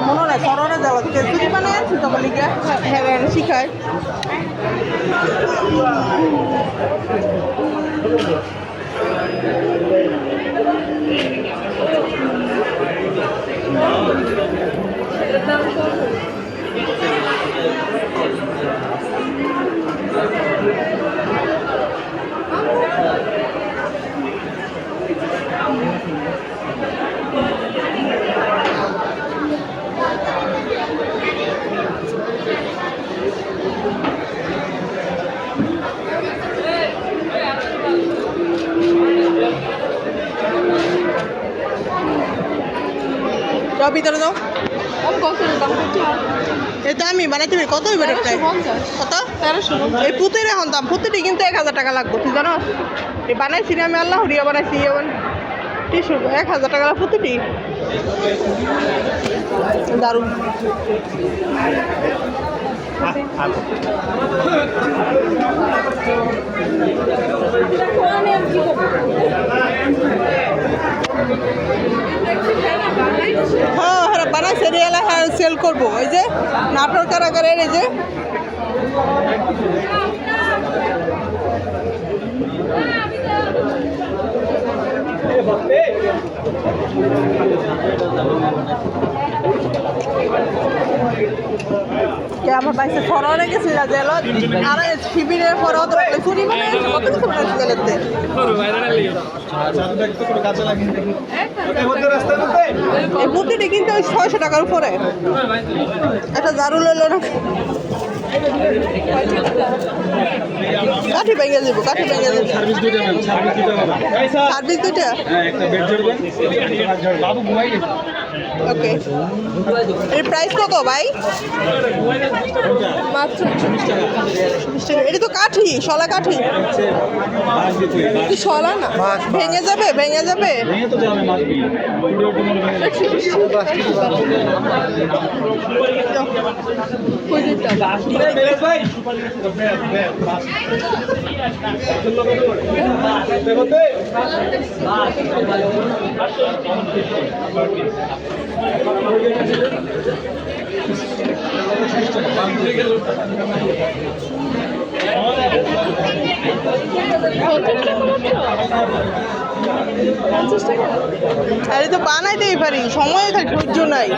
মনে হয় করোনা যাওয়া তুই মানে তখন লিগে হ্যাঁ হ্যাঁ শিখায় যাও ভিতরে যাও এই তো আমি বানাইতে পারি কত হইবে কত এই পুতির এখন দাম পুতিটি কিন্তু এক হাজার টাকা লাগবে তুই জানো এই বানাইছি আমি আল্লাহ হরিয়া বানাইছি এবার টিসু এক হাজার টাকা পুতিটি। দারুণ। হ্যাঁ হ্যাঁ বানাইছে রিয়েল হ্যাঁ সেল করব। ওই যে, নাটোর কারাগারের এই যে। কে আমার বাইসে ফরওয়ার্ডে গেছিল জেল? আর শিবিরের পরে অত চুরি মানে কত কিছু বানাইছে জেলেতে এই মূর্তিটি কিন্তু ওই ছয়শো টাকার উপরে। একটা দারু লইল না? ভেঙে দিব কাঠি ভেঙে দিব? সার্ভিস দুইটা সার্ভিস দুইটা সার্ভিস দুইটা? হ্যাঁ একটা বেড জড়বেন বাবু ঘুমাই গেছে ওকে এর প্রাইস কত ভাই? মাত্র এটা তো কাঠি, শলা কাঠি। শলা না? ভেঙে যাবে ভেঙে যাবে? আরে তো বানাইতেই পারি সময় থাকে ধৈর্য নাই।